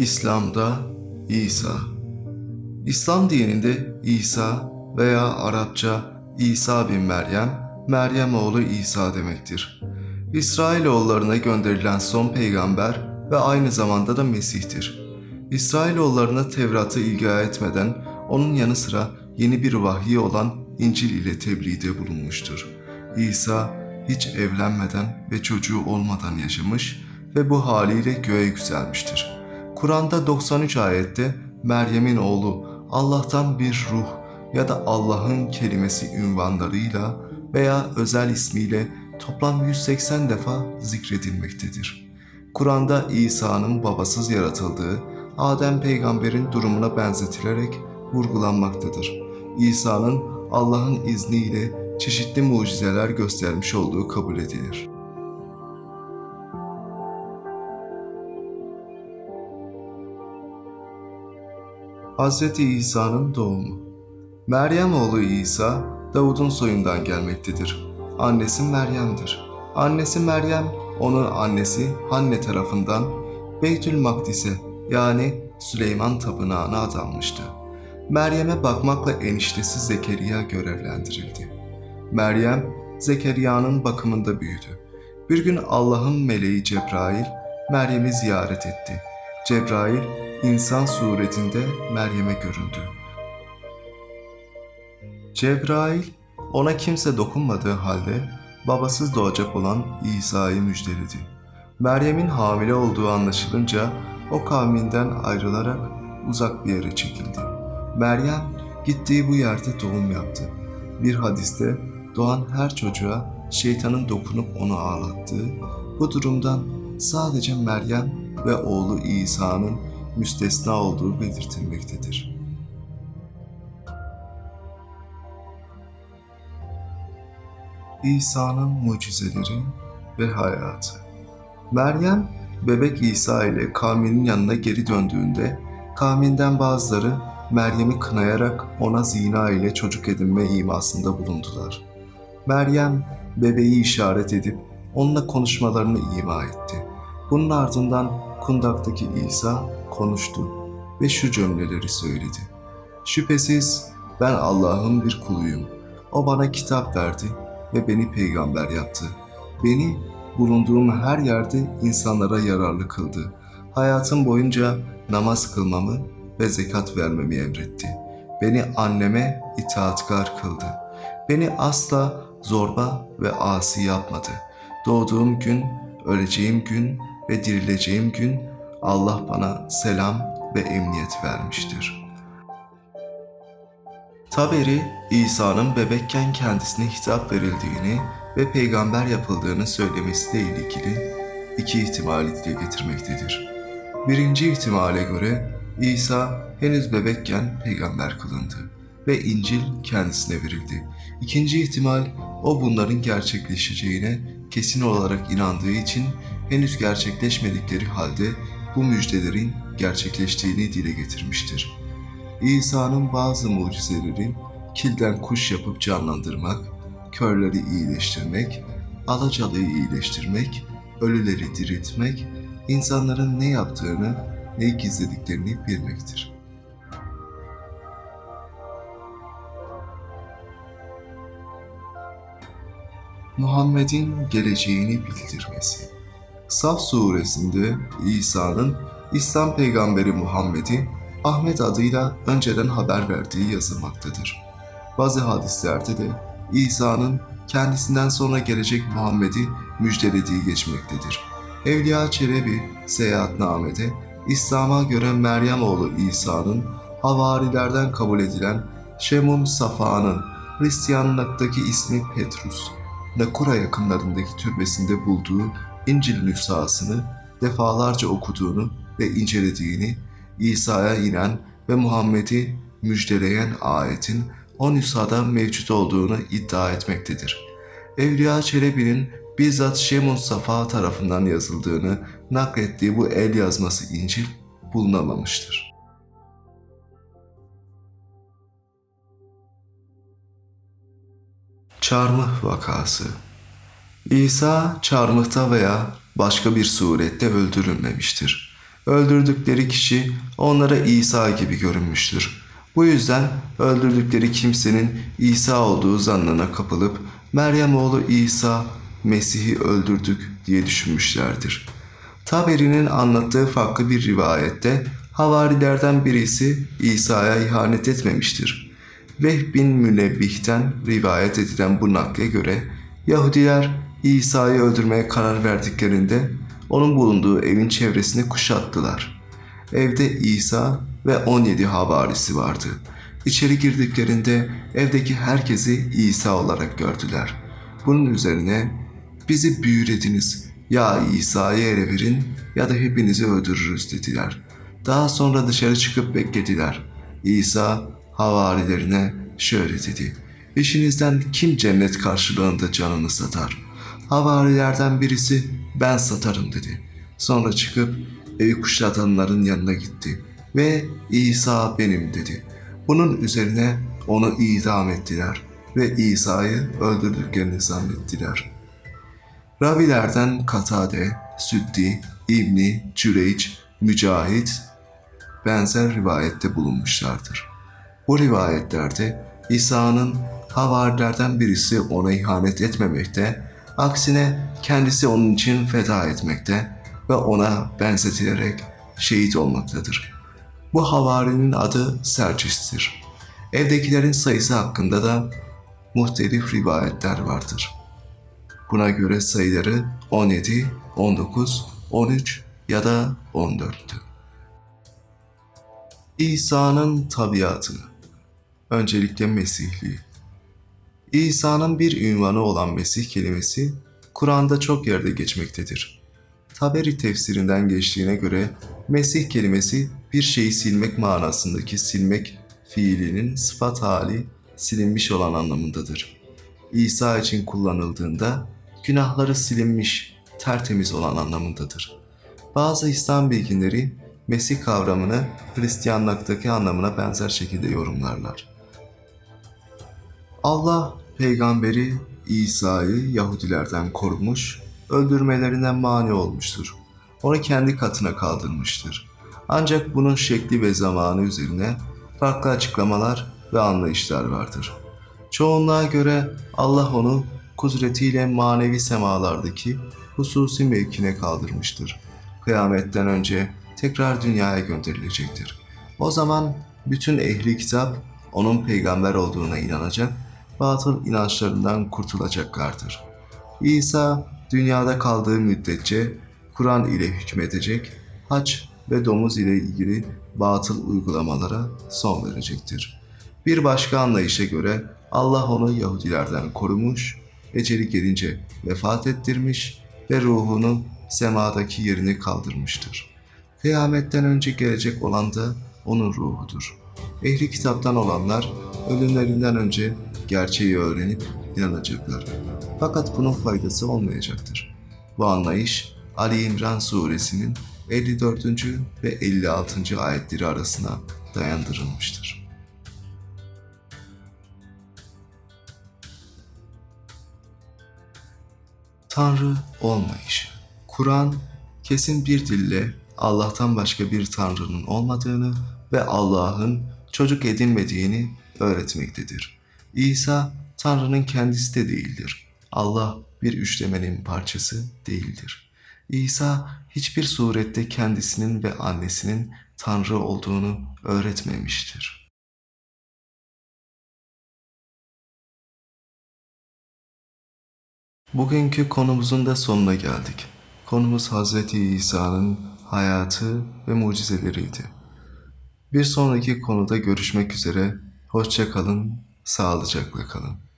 İslam'da İsa İslam dininde İsa veya Arapça İsa bin Meryem, Meryem oğlu İsa demektir. İsrailoğullarına gönderilen son peygamber ve aynı zamanda da Mesih'tir. İsrailoğullarına Tevrat'ı ilga etmeden onun yanı sıra yeni bir vahiy olan İncil ile tebliğde bulunmuştur. İsa hiç evlenmeden ve çocuğu olmadan yaşamış ve bu haliyle göğe yükselmiştir. Kur'an'da 93 ayette Meryem'in oğlu Allah'tan bir ruh ya da Allah'ın kelimesi ünvanlarıyla veya özel ismiyle toplam 180 defa zikredilmektedir. Kur'an'da İsa'nın babasız yaratıldığı Adem peygamberin durumuna benzetilerek vurgulanmaktadır. İsa'nın Allah'ın izniyle çeşitli mucizeler göstermiş olduğu kabul edilir. Hz. İsa'nın doğumu Meryem oğlu İsa, Davud'un soyundan gelmektedir. Annesi Meryem'dir. Annesi Meryem, onun annesi Hanne tarafından Beytül Makdis'e yani Süleyman Tapınağı'na adanmıştı. Meryem'e bakmakla eniştesi Zekeriya görevlendirildi. Meryem, Zekeriya'nın bakımında büyüdü. Bir gün Allah'ın meleği Cebrail, Meryem'i ziyaret etti. Cebrail, insan suretinde Meryem'e göründü. Cebrail, ona kimse dokunmadığı halde babasız doğacak olan İsa'yı müjdeledi. Meryem'in hamile olduğu anlaşılınca o kavminden ayrılarak uzak bir yere çekildi. Meryem gittiği bu yerde doğum yaptı. Bir hadiste doğan her çocuğa şeytanın dokunup onu ağlattığı, bu durumdan sadece Meryem ve oğlu İsa'nın müstesna olduğu belirtilmektedir. İsa'nın mucizeleri ve hayatı Meryem, bebek İsa ile kavminin yanına geri döndüğünde kavminden bazıları Meryem'i kınayarak ona zina ile çocuk edinme imasında bulundular. Meryem bebeği işaret edip onunla konuşmalarını ima etti. Bunun ardından kundaktaki İsa konuştu ve şu cümleleri söyledi. Şüphesiz ben Allah'ın bir kuluyum. O bana kitap verdi ve beni peygamber yaptı. Beni bulunduğum her yerde insanlara yararlı kıldı. Hayatım boyunca namaz kılmamı ve zekat vermemi emretti. Beni anneme itaatkar kıldı. Beni asla zorba ve asi yapmadı. Doğduğum gün, öleceğim gün ve dirileceğim gün Allah bana selam ve emniyet vermiştir. Taberi, İsa'nın bebekken kendisine hitap verildiğini ve peygamber yapıldığını söylemesiyle ilgili iki ihtimali dile getirmektedir. Birinci ihtimale göre İsa henüz bebekken peygamber kılındı ve İncil kendisine verildi. İkinci ihtimal o bunların gerçekleşeceğine kesin olarak inandığı için henüz gerçekleşmedikleri halde bu müjdelerin gerçekleştiğini dile getirmiştir. İsa'nın bazı mucizeleri kilden kuş yapıp canlandırmak, körleri iyileştirmek, alacalıyı iyileştirmek, ölüleri diriltmek, insanların ne yaptığını, ne gizlediklerini bilmektir. Muhammed'in geleceğini bildirmesi. Saf suresinde İsa'nın İslam peygamberi Muhammed'i Ahmet adıyla önceden haber verdiği yazılmaktadır. Bazı hadislerde de İsa'nın kendisinden sonra gelecek Muhammed'i müjdelediği geçmektedir. Evliya Çelebi seyahatnamede İslam'a göre Meryem oğlu İsa'nın havarilerden kabul edilen Şemun Safa'nın Hristiyanlıktaki ismi Petrus, Nakura yakınlarındaki türbesinde bulduğu İncil nüshasını defalarca okuduğunu ve incelediğini, İsa'ya inen ve Muhammed'i müjdeleyen ayetin o nüshada mevcut olduğunu iddia etmektedir. Evliya Çelebi'nin bizzat Şemun Safa tarafından yazıldığını naklettiği bu el yazması İncil bulunamamıştır. Çarmıh vakası İsa çarmıhta veya başka bir surette öldürülmemiştir. Öldürdükleri kişi onlara İsa gibi görünmüştür. Bu yüzden öldürdükleri kimsenin İsa olduğu zannına kapılıp Meryem oğlu İsa Mesih'i öldürdük diye düşünmüşlerdir. Taberi'nin anlattığı farklı bir rivayette havarilerden birisi İsa'ya ihanet etmemiştir. Vehb bin Münebbih'ten rivayet edilen bu nakle göre Yahudiler İsa'yı öldürmeye karar verdiklerinde onun bulunduğu evin çevresini kuşattılar. Evde İsa ve 17 havarisi vardı. İçeri girdiklerinde evdeki herkesi İsa olarak gördüler. Bunun üzerine bizi büyülediniz. Ya İsa'yı ele verin ya da hepinizi öldürürüz dediler. Daha sonra dışarı çıkıp beklediler. İsa havarilerine şöyle dedi. İşinizden kim cennet karşılığında canını satar? Havarilerden birisi ben satarım dedi. Sonra çıkıp evi kuşatanların yanına gitti ve İsa benim dedi. Bunun üzerine onu idam ettiler ve İsa'yı öldürdüklerini zannettiler.'' Ravilerden Katade, Süddi, İbni, Cüreyç, Mücahit benzer rivayette bulunmuşlardır. Bu rivayetlerde İsa'nın havarilerden birisi ona ihanet etmemekte, aksine kendisi onun için feda etmekte ve ona benzetilerek şehit olmaktadır. Bu havarinin adı Sercis'tir. Evdekilerin sayısı hakkında da muhtelif rivayetler vardır.'' Buna göre sayıları 17, 19, 13 ya da 14'tü. İsa'nın tabiatı Öncelikle Mesihliği İsa'nın bir ünvanı olan Mesih kelimesi Kur'an'da çok yerde geçmektedir. Taberi tefsirinden geçtiğine göre Mesih kelimesi bir şeyi silmek manasındaki silmek fiilinin sıfat hali silinmiş olan anlamındadır. İsa için kullanıldığında günahları silinmiş, tertemiz olan anlamındadır. Bazı İslam bilginleri Mesih kavramını Hristiyanlıktaki anlamına benzer şekilde yorumlarlar. Allah peygamberi İsa'yı Yahudilerden korumuş, öldürmelerinden mani olmuştur. Onu kendi katına kaldırmıştır. Ancak bunun şekli ve zamanı üzerine farklı açıklamalar ve anlayışlar vardır. Çoğunluğa göre Allah onu kudretiyle manevi semalardaki hususi mevkine kaldırmıştır. Kıyametten önce tekrar dünyaya gönderilecektir. O zaman bütün ehli kitap onun peygamber olduğuna inanacak, batıl inançlarından kurtulacaklardır. İsa dünyada kaldığı müddetçe Kur'an ile hükmedecek, hac ve domuz ile ilgili batıl uygulamalara son verecektir. Bir başka anlayışa göre Allah onu Yahudilerden korumuş, eceli gelince vefat ettirmiş ve ruhunu semadaki yerini kaldırmıştır. Kıyametten önce gelecek olan da onun ruhudur. Ehli kitaptan olanlar ölümlerinden önce gerçeği öğrenip inanacaklar. Fakat bunun faydası olmayacaktır. Bu anlayış Ali İmran suresinin 54. ve 56. ayetleri arasına dayandırılmıştır. Tanrı olmayışı. Kur'an kesin bir dille Allah'tan başka bir tanrının olmadığını ve Allah'ın çocuk edinmediğini öğretmektedir. İsa Tanrı'nın kendisi de değildir. Allah bir üçlemenin parçası değildir. İsa hiçbir surette kendisinin ve annesinin Tanrı olduğunu öğretmemiştir. Bugünkü konumuzun da sonuna geldik. Konumuz Hazreti İsa'nın hayatı ve mucizeleriydi. Bir sonraki konuda görüşmek üzere. Hoşça kalın, sağlıcakla kalın.